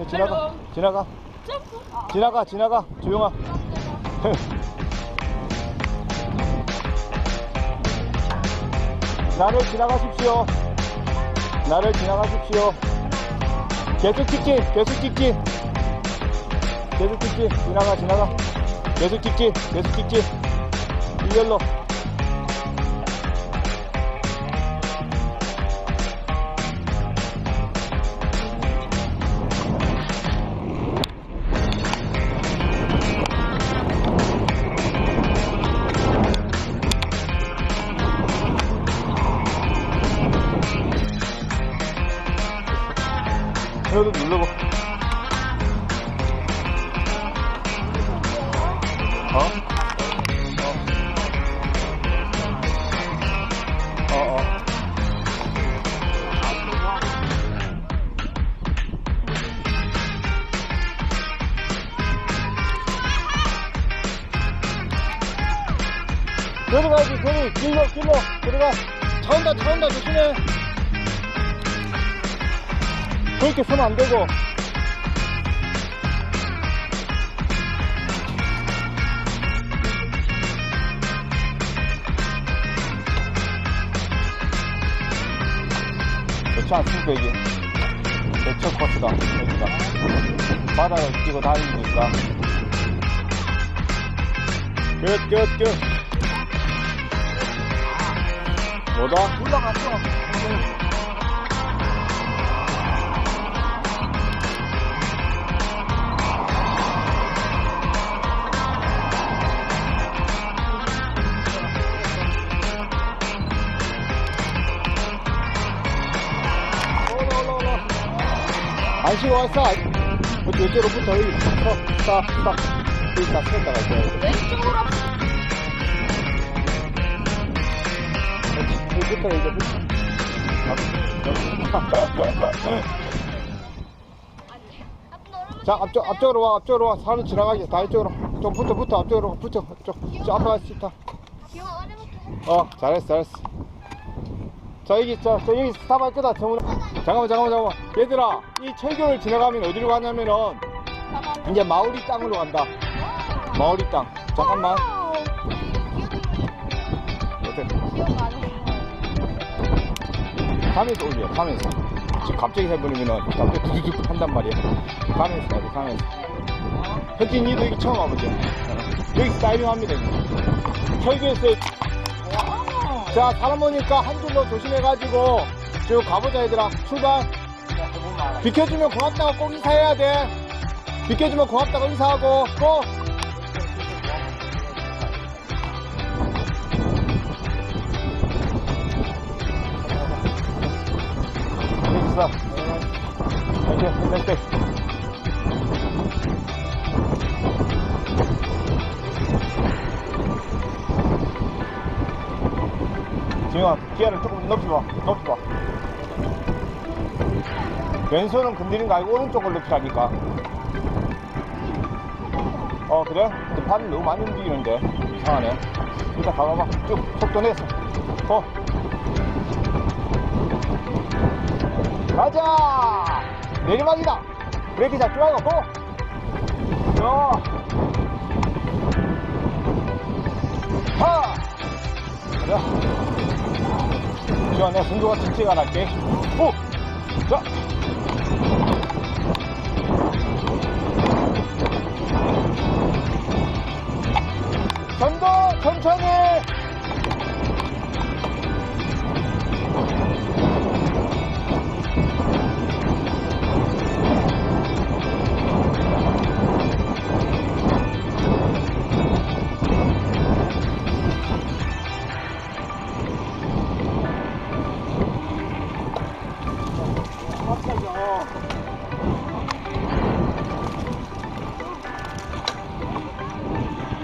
이제 지나가. 지나가. 지나가, 지나가. 조용아. 나를 지나가십시오. 나를 지나가십시오. 계속 찍기, 계속 찍기. 계속 찍기. 지나가, 지나가. 계속 찍기, 계속 찍기. 일렬로. 여기도 누르고. 어? 어. 어, 어. 들어가야지, 들이 길로, 길로, 들어가. 차 온다, 차 온다, 조심해. 그렇게 서면 안 되고. 좋지 않습니까, 이게? 대처 코스다, 여기가. 바다에 뛰고 다니니까. 끝, 끝, 끝. 뭐다? 올라갔어. 안 쉬고 왔어 어디 이쪽으로 붙어 여기 서 스탑 스탑 여기 다 세웠다가 있어야 돼 왼쪽으로. 여기 붙어 이제 자 앞쪽 앞쪽으로 와 앞쪽으로 와. 사람 지나가게. 다 이쪽으로. 좀 붙어 붙어. 앞쪽으로 붙어 앞쪽 저 앞에 가서 있다. 어 잘했어 잘했어. 자 여기 자, 저 여기 스탑 할 거다. 정훈아 잠깐만 잠깐만 잠깐만. 얘들아 이 철교를 지나가면 어디로 가냐면은 이제 마우리 땅으로 간다. 마우리 땅. 잠깐만. 어때? 가면서 올려 가면서. 지금 갑자기 해버리면은 갑자기 두두둑 한단 말이야. 가면서 돼 가면서. 현진 니도 여기 처음 와보죠 어. 여기 다이빙 합니다. 철교에서. 자 사람 오니까 한 줄로 조심해가지고 쭉 가보자 얘들아. 출발. 비켜주면 고맙다고 꼭 인사해야 돼. 비켜주면 고맙다고 인사하고 꼭 이렇게 지영아 기아를 조금 높이 봐. 높이 봐 왼손은 건드리는 거 아니고 오른쪽을 높이라니까. 어 그래? 근데 발을 너무 많이 움직이는데. 이상하네. 일단 가봐봐. 쭉 속도 내서. 어 가자! 내리막이다! 브레이크 잡지 말고 고! 야. 하! 그래 지금 내가 승조가 직진가 할게. 오! 자. 전도 천천히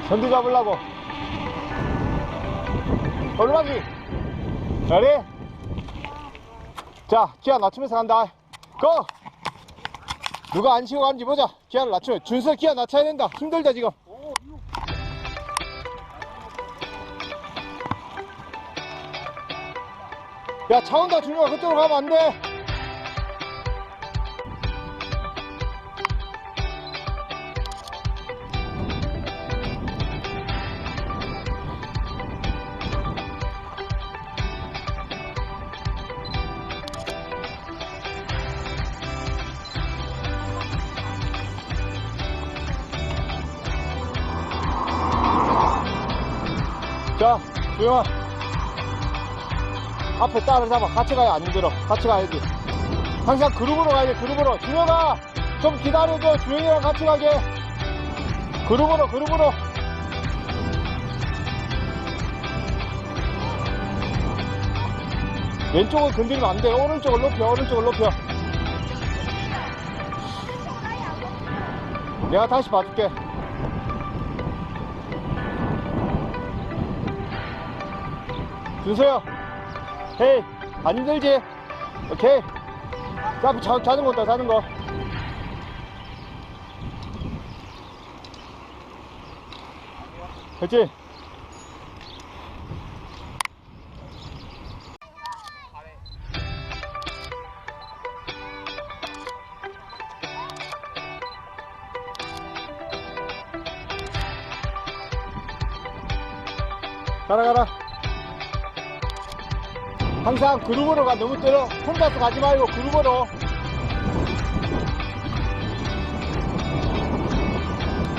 선두 잡으려고. 얼마기 잘해 자 기아 낮추면서 간다. 고! 누가 안 쉬고 가는지 보자. 기아를 낮추면 준서 기아 낮춰야 된다. 힘들다 지금. 야 차 온다. 준영아 그쪽으로 가면 안돼 자, 조용아. 앞에 따라잡아. 같이 가야 안 힘들어. 같이 가야지. 항상 그룹으로 가야 돼, 그룹으로. 준혁아! 좀 기다려줘. 주영이랑 같이 가게. 그룹으로, 그룹으로. 왼쪽을 건드리면 안 돼. 오른쪽을 높여, 오른쪽을 높여. 내가 다시 봐줄게. 준서야. 헤이, 안 힘들지? 오케이. 자, 자, 자전거다, 자전거. 됐지? 가라, 가라. 항상 그룹으로 가. 너무 때려. 혼자서 가지 말고 그룹으로.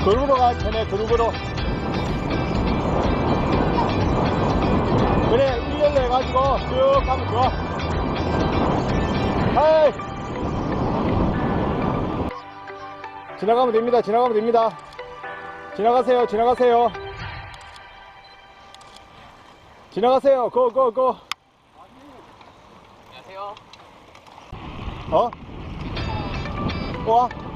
그룹으로 가. 전에 그룹으로. 그래, 일렬로 해가지고 쭉 가면 좋아. 하이! 지나가면 됩니다. 지나가면 됩니다. 지나가세요. 지나가세요. 지나가세요. 고, 고, 고. 안녕하세요. 어? 와?